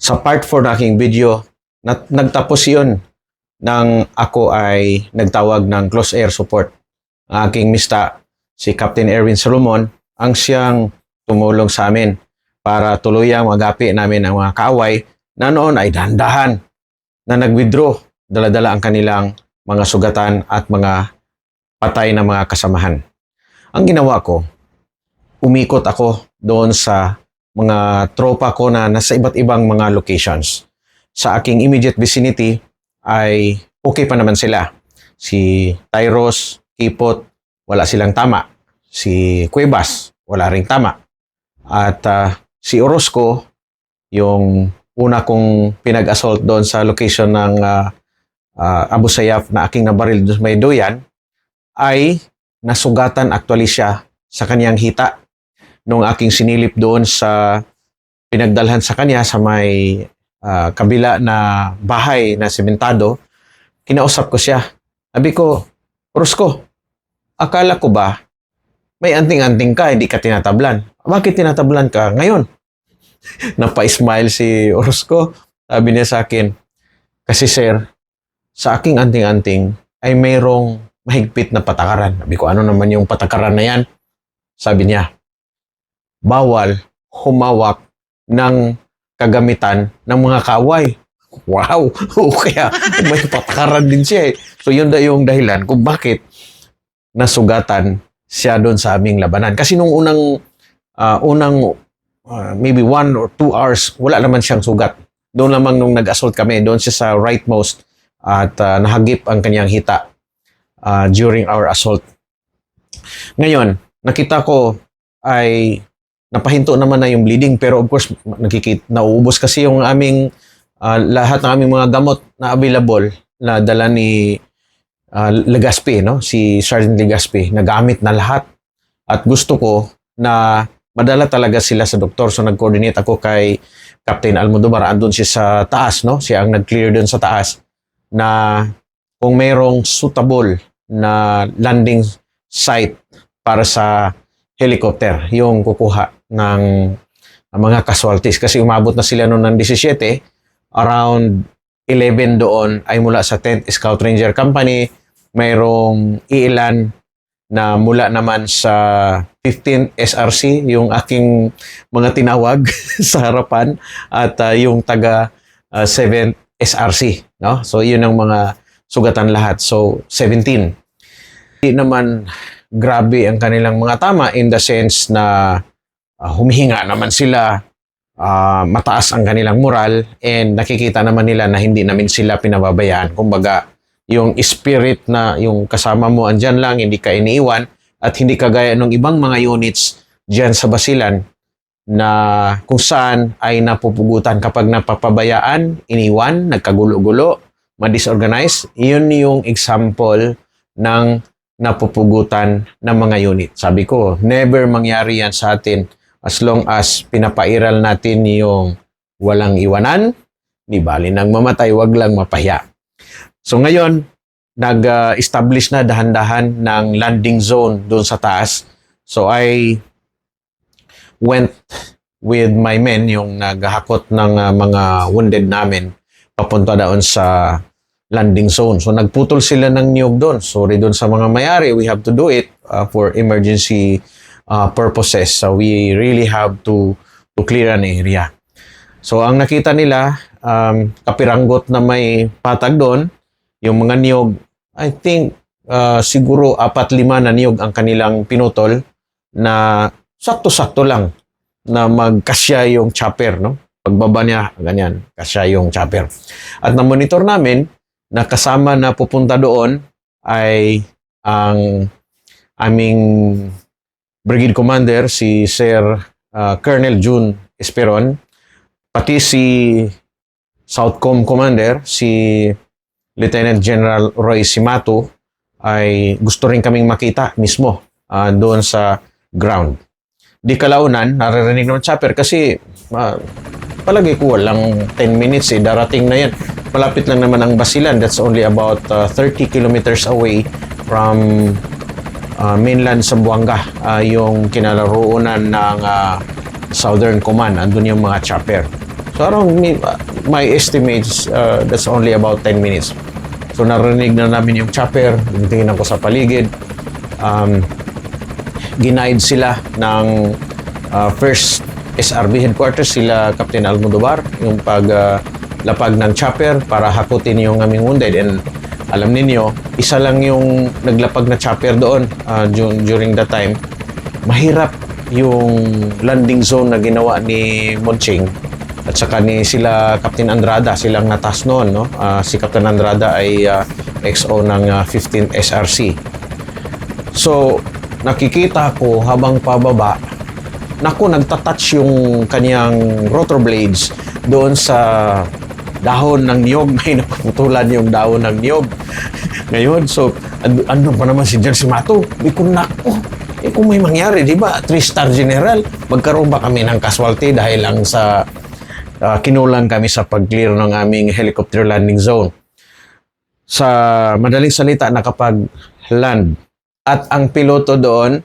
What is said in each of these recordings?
sa part 4 ng aking video, nat- nagtapos yun nang ako ay nagtawag ng close air support. Ang aking mista, si Captain Erwin Solomon, ang siyang tumulong sa amin para tuluyang magapi namin ang mga kaaway na noon ay dahan-dahan na nag-withdraw, dala-dala ang kanilang mga sugatan at mga patay na mga kasamahan. Ang ginawa ko, umikot ako doon sa mga tropa ko na nasa iba't ibang mga locations. Sa aking immediate vicinity ay okay pa naman sila. Si Tyros, Kipot, wala silang tama. Si Cuevas, wala ring tama. At ah, si Orozco, yung una kong pinag-assault doon sa location ng ah, ah, Abu Sayyaf na aking nabaril doon may Doyan, ay nasugatan actually siya sa kanyang hita nung aking sinilip doon sa pinagdalhan sa kanya sa may ah, kabila na bahay na sementado, kinausap ko siya. Sabi ko, Rosco, akala ko ba may anting-anting ka, hindi ka tinatablan. Bakit tinatablan ka ngayon? Napa-smile si Orozco. Sabi niya sa akin, kasi sir, sa aking anting-anting ay mayroong mahigpit na patakaran. Sabi ko, ano naman yung patakaran na yan? Sabi niya, bawal humawak ng kagamitan ng mga kaway. Wow! Kaya may patakaran din siya eh. So yun da yung dahilan kung bakit nasugatan siya doon sa aming labanan. Kasi nung unang, ah, unang ah, maybe one or two hours, wala naman siyang sugat. Doon lamang nung nag-assault kami, doon siya sa rightmost at ah, nahagip ang kanyang hita ah, during our assault. Ngayon, nakita ko ay napahinto naman na yung bleeding pero of course nakikita nauubos kasi yung aming ah, lahat ng aming mga gamot na available na dala ni ah, Legaspi no? Si Sergeant Legaspi nagamit na lahat. At gusto ko na madala talaga sila sa doktor. So nag-coordinate ako kay Captain Almodovar. Andun siya sa taas no? Siya ang nag-clear doon sa taas na kung mayroong suitable na landing site para sa helicopter yung kukuha ng mga casualties. Kasi umabot na sila noon ng 17 around 11 doon ay mula sa 10th Scout Ranger Company mayroong ilan na mula naman sa 15 SRC yung aking mga tinawag sa harapan at ah, yung taga ah, 7 SRC no? So yun ang mga sugatan lahat. So 17 hindi naman grabe ang kanilang mga tama in the sense na ah, humihinga naman sila, ah, mataas ang kanilang moral, and nakikita naman nila na hindi namin sila pinababayaan. Kumbaga, yung spirit na yung kasama mo andyan lang, hindi ka iniiwan, at hindi kagaya ng ibang mga units dyan sa Basilan na kung saan ay napupugutan kapag napapabayaan, iniwan, nagkagulo-gulo, ma-disorganize. Yun yung example ng napupugutan ng mga unit. Sabi ko, never mangyari yan sa atin as long as pinapairal natin yung walang iwanan, di bali nang mamatay, wag lang mapahiya. So ngayon, nag-establish na dahan-dahan ng landing zone doon sa taas. So I went with my men, yung naghahakot ng uh, mga wounded namin, papunta doon sa landing zone. So nagputol sila ng niyog doon. Sorry doon sa mga mayari, we have to do it uh, for emergency uh, purposes. So we really have to to clear an area. So ang nakita nila, um, kapiranggot na may patag doon, yung mga niyog, I think uh, siguro apat lima na niyog ang kanilang pinutol na sakto-sakto lang na magkasya yung chopper, no? Pagbaba niya, ganyan, kasya yung chopper. At na-monitor namin, na kasama na pupunta doon ay ang aming brigade commander si Sir uh, Colonel June Esperon pati si Southcom commander si Lieutenant General Roy Simato ay gusto rin kaming makita mismo uh, doon sa ground. Di kalaunan, naririnig naman chopper kasi uh, palagi ko walang 10 minutes eh, darating na yan. Malapit lang naman ang Basilan. That's only about uh, 30 kilometers away from uh, mainland Zamboanga, uh, yung kinalaroonan ng uh, Southern Command. Andun yung mga chopper. So around me, my estimates, uh, that's only about 10 minutes. So narinig na namin yung chopper, tingnan ko sa paligid. Um, ginaid sila ng uh, first SRB headquarters, sila Captain Almodovar, yung pag uh, lapag ng chopper para hakutin yung aming wounded. And alam ninyo, isa lang yung naglapag na chopper doon uh, du- during that time. Mahirap yung landing zone na ginawa ni Monching at saka ni sila Captain Andrada, silang natas noon. No? Ah, si Captain Andrada ay ah, XO ng ah, 15th SRC. So, nakikita ko habang pababa, naku, nagtatouch yung kanyang rotor blades doon sa dahon ng niyog. May naputulan yung dahon ng niyog. Ngayon, so, an- ano pa naman si John Simato? Di ko naku, eh kung may mangyari, di ba? Three-star general, magkaroon ba kami ng casualty dahil lang sa ah, kinulang kami sa pag-clear ng aming helicopter landing zone. Sa madaling salita, nakapag-land. At ang piloto doon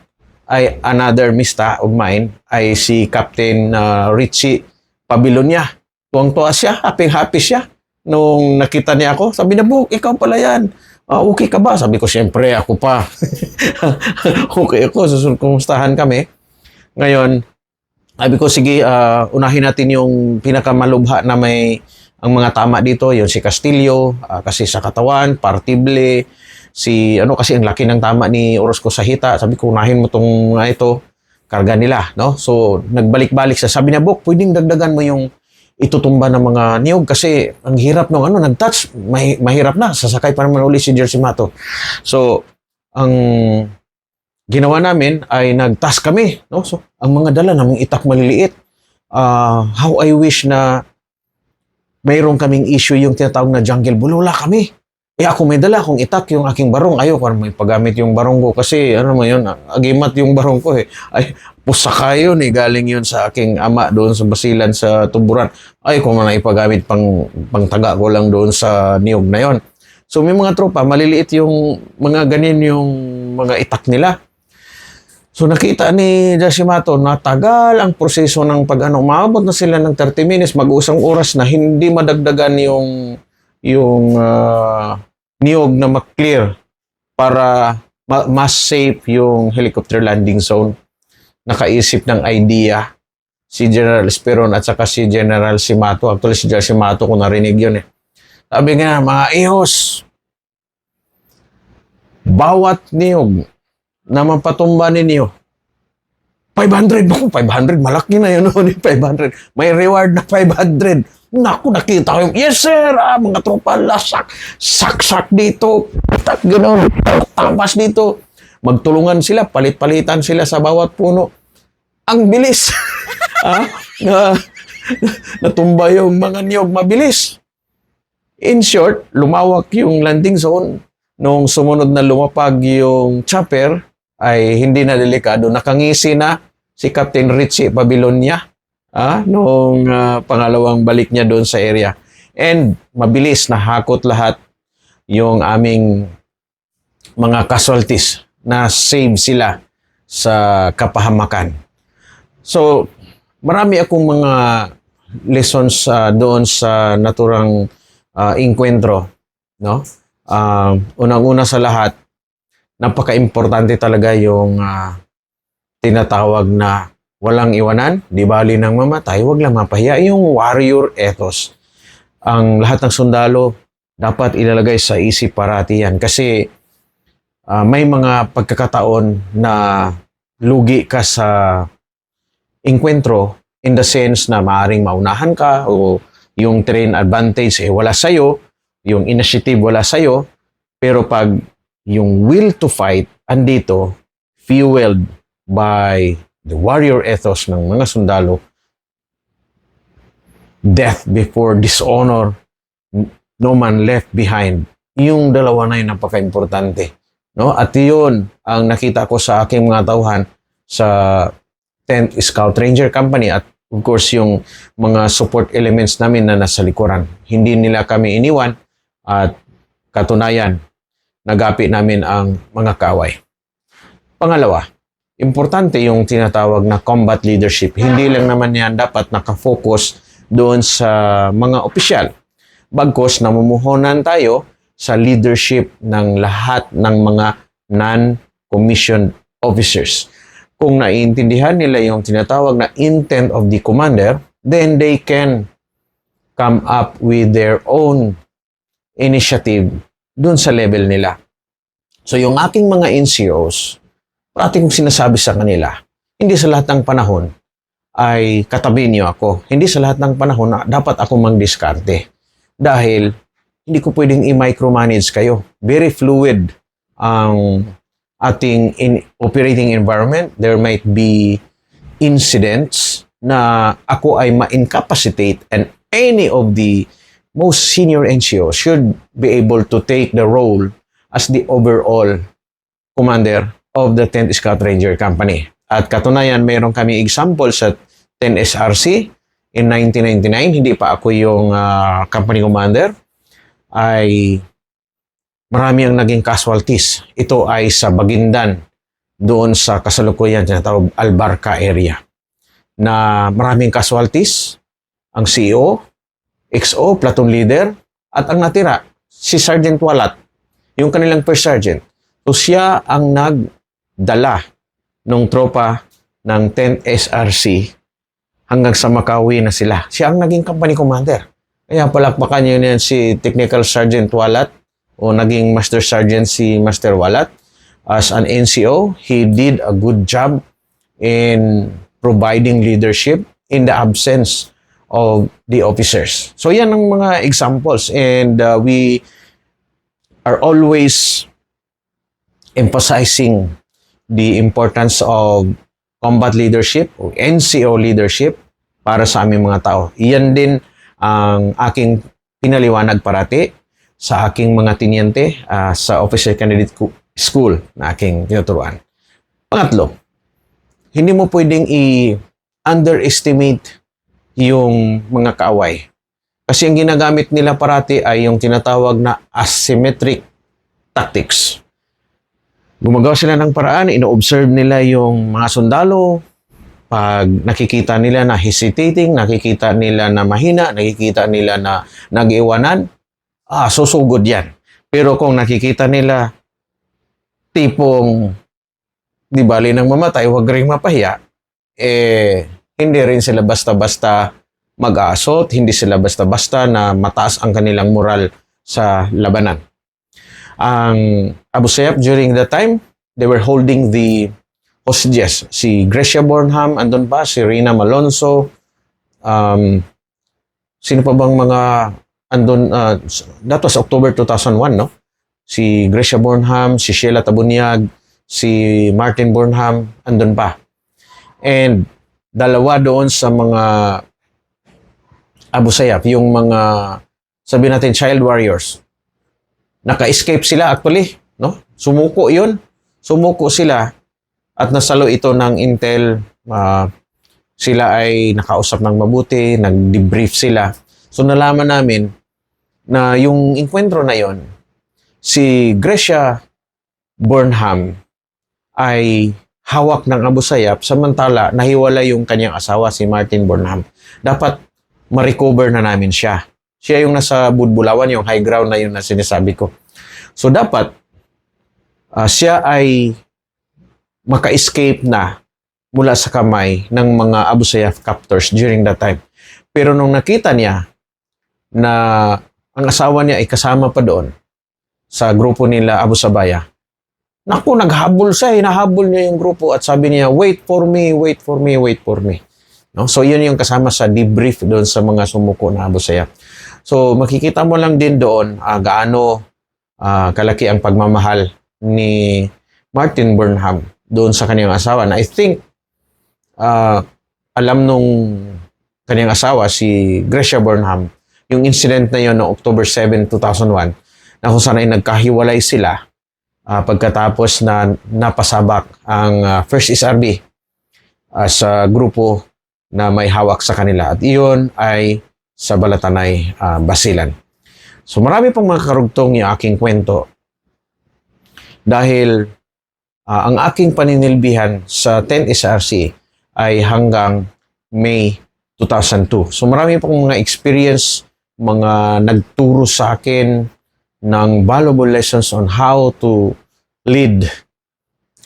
ay another mista of mine, ay si Captain ah, Richie Pabilonia. Tuwang-tuwa siya, happy-happy siya. Nung nakita niya ako, sabi na, Buk, ikaw pala yan. Ah, okay ka ba? Sabi ko, siyempre, ako pa. okay ako, susunod kami. Ngayon, sabi ko, sige, ah, unahin natin yung pinakamalubha na may ang mga tama dito, yung si Castillo, ah, kasi sa katawan, partible, si, ano, kasi ang laki ng tama ni Orozco sa hita. Sabi ko, unahin mo tong mga ito, karga nila, no? So, nagbalik-balik sa Sabi niya, Bok, pwedeng dagdagan mo yung itutumba ng mga niyog kasi ang hirap nung ano, nag-touch, mahi- mahirap na, sasakay pa naman uli si Jersey Mato. So, ang ginawa namin ay nag-task kami. No? So, ang mga dala naming itak maliliit. Ah, how I wish na mayroon kaming issue yung tinatawag na jungle bull. Wala kami. Eh ako may dala akong itak yung aking barong. Ayaw ko may paggamit yung barong ko kasi ano mo yun, agimat yung barong ko eh. Ay, pusaka yun eh. Galing yun sa aking ama doon sa basilan sa tuburan. Ay, kung na ipagamit pang, pang taga ko lang doon sa niyog na yon. So may mga tropa, maliliit yung mga ganin yung mga itak nila. So nakita ni Jashimato na tagal ang proseso ng pag ano, umabot na sila ng 30 minutes, mag-usang oras na hindi madagdagan yung yung ah, niyog na mag-clear para ma- mas safe yung helicopter landing zone. Nakaisip ng idea si General Esperon at saka si General Simato. Actually, si General Simato kung narinig yun eh. Sabi nga, mga ihos, bawat niyog na mapatumba ninyo, 500 mo, 500, malaki na yun, no? 500. May reward na 500. Naku, nakita ko yung, yes sir, ah, mga tropa, lasak, saksak dito, tak, gano'n, tapas dito. Magtulungan sila, palit-palitan sila sa bawat puno. Ang bilis. ah, na, natumba yung mga niyog, mabilis. In short, lumawak yung landing zone. Nung sumunod na lumapag yung chopper, ay hindi na delikado. Nakangisi na si Captain Richie Babylonia ah, nung ah, pangalawang balik niya doon sa area. And mabilis na hakot lahat yung aming mga casualties na save sila sa kapahamakan. So, marami akong mga lessons ah, doon sa naturang ah, inkwentro, no? Ah, unang-una sa lahat, napaka-importante talaga yung ah, tinatawag na walang iwanan, di bali ng mamatay, wag lang mapahiya. Yung warrior ethos. Ang lahat ng sundalo dapat ilalagay sa isip parati yan. Kasi ah, may mga pagkakataon na lugi ka sa inkwentro in the sense na maaring maunahan ka o yung terrain advantage eh wala sa'yo, yung initiative wala sa'yo, pero pag yung will to fight andito, fueled by the warrior ethos ng mga sundalo, death before dishonor, no man left behind. Yung dalawa na yun napaka-importante. No? At yun ang nakita ko sa aking mga tauhan sa 10th Scout Ranger Company at of course yung mga support elements namin na nasa likuran. Hindi nila kami iniwan at katunayan, nagapi namin ang mga kaway. Pangalawa, importante yung tinatawag na combat leadership. Hindi lang naman yan dapat nakafocus doon sa mga opisyal. Bagkos namumuhunan tayo sa leadership ng lahat ng mga non-commissioned officers. Kung naiintindihan nila yung tinatawag na intent of the commander, then they can come up with their own initiative dun sa level nila. So yung aking mga NCOs, parati kong sinasabi sa kanila, hindi sa lahat ng panahon ay katabi niyo ako. Hindi sa lahat ng panahon na dapat ako mang-diskarte. Dahil hindi ko pwedeng i-micromanage kayo. Very fluid ang ating in operating environment. There might be incidents na ako ay ma-incapacitate and any of the most senior NCO should be able to take the role as the overall commander of the 10th Scout Ranger Company. At katunayan, meron kami example sa 10 SRC in 1999, hindi pa ako yung ah, company commander, ay marami ang naging casualties. Ito ay sa Bagindan, doon sa kasalukuyan, tinatawag Albarca area, na maraming casualties, ang CEO, XO, platoon leader, at ang natira, si Sergeant Walat, yung kanilang first sergeant. So siya ang nagdala ng tropa ng 10 SRC hanggang sa Makawi na sila. Siya ang naging company commander. Kaya palakpakan niyo yan si Technical Sergeant Walat o naging Master Sergeant si Master Walat. As an NCO, he did a good job in providing leadership in the absence of the officers. So yan ang mga examples and uh, we are always emphasizing the importance of combat leadership o NCO leadership para sa aming mga tao. Iyan din ang aking pinaliwanag parati sa aking mga tinyente ah, sa Officer Candidate School na aking tinuturuan. Pangatlo, hindi mo pwedeng i-underestimate yung mga kaaway. Kasi ang ginagamit nila parati ay yung tinatawag na asymmetric tactics. Gumagawa sila ng paraan, ino-observe nila yung mga sundalo, pag nakikita nila na hesitating, nakikita nila na mahina, nakikita nila na nag-iwanan, ah, susugod yan. Pero kung nakikita nila tipong di bali nang mamatay, huwag rin mapahiya, eh, hindi rin sila basta-basta mag-aasot, hindi sila basta-basta na mataas ang kanilang moral sa labanan. Ang Abu Sayyaf during that time, they were holding the hostages. Si Gracia Bornham, andun pa, si Rina Malonzo, um, sino pa bang mga andun, uh, that was October 2001, no? Si Gracia Bornham, si Sheila Tabunyag, si Martin Bornham, andun pa. And dalawa doon sa mga Abu Sayyaf, yung mga sabi natin child warriors. Naka-escape sila actually, no? Sumuko 'yun. Sumuko sila at nasalo ito ng intel ah, sila ay nakausap ng mabuti, nag-debrief sila. So nalaman namin na yung enkwentro na 'yon si Gracia Burnham ay hawak ng Abu Sayyaf samantala nahiwala yung kanyang asawa si Martin Burnham. Dapat ma-recover na namin siya. Siya yung nasa Budbulawan, yung high ground na yun na sinasabi ko. So dapat ah, siya ay maka-escape na mula sa kamay ng mga Abu Sayyaf captors during that time. Pero nung nakita niya na ang asawa niya ay kasama pa doon sa grupo nila Abu Sabaya, naku, naghabol siya, hinahabol niya yung grupo at sabi niya, wait for me, wait for me, wait for me. No? So, yun yung kasama sa debrief doon sa mga sumuko na Abu Sayyaf. So, makikita mo lang din doon ah, gaano ah, kalaki ang pagmamahal ni Martin Burnham doon sa kanyang asawa na I think ah, alam nung kanyang asawa si Gracia Burnham yung incident na yun noong October 7, 2001 na kung saan ay nagkahiwalay sila ah, pagkatapos na napasabak ang ah, First SRB ah, sa grupo na may hawak sa kanila. At iyon ay sa Balatanay, ah, Basilan. So marami pang mga karugtong yung aking kwento dahil ah, ang aking paninilbihan sa 10 SRC ay hanggang May 2002. So marami pa akong mga experience, mga nagturo sa akin ng valuable lessons on how to lead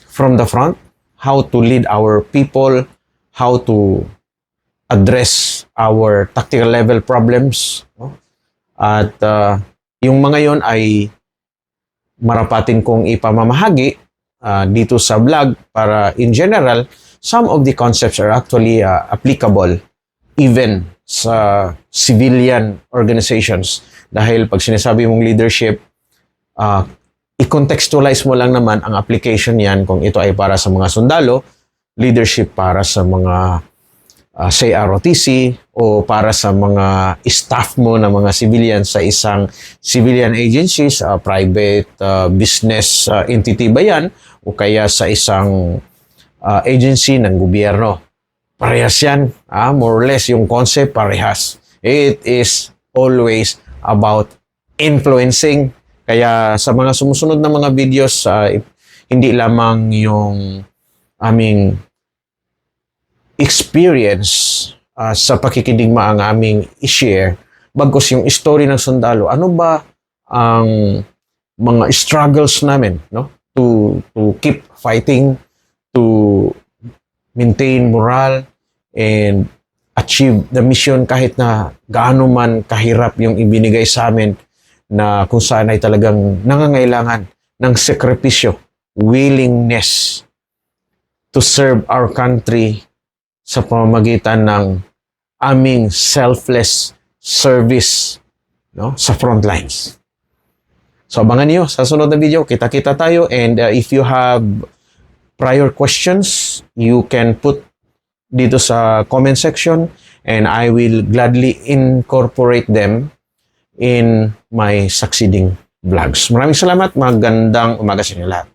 from the front, how to lead our people, how to address our tactical level problems. no? At uh, yung mga yon ay marapatin kong ipamamahagi uh, dito sa vlog para in general, some of the concepts are actually uh, applicable even sa civilian organizations. Dahil pag sinasabi mong leadership, uh, i-contextualize mo lang naman ang application yan kung ito ay para sa mga sundalo, leadership para sa mga uh, say o para sa mga staff mo na mga civilian sa isang civilian agencies, uh, private uh, business uh, entity ba yan o kaya sa isang uh, agency ng gobyerno. Parehas yan. Ah, more or less yung concept parehas. It is always about influencing. Kaya sa mga sumusunod na mga videos, uh, hindi lamang yung aming experience uh, sa pakikidigma ang aming i-share, bagkus yung story ng sundalo. Ano ba ang mga struggles namin no to to keep fighting to maintain morale and achieve the mission kahit na gaano man kahirap yung ibinigay sa amin na kung saan ay talagang nangangailangan ng sekrepisyo, willingness to serve our country sa pamamagitan ng aming selfless service no sa front lines. So abangan niyo sa sunod na video, kita-kita tayo and uh, if you have prior questions, you can put dito sa comment section and I will gladly incorporate them in my succeeding vlogs. Maraming salamat, magandang umaga sa inyo lahat.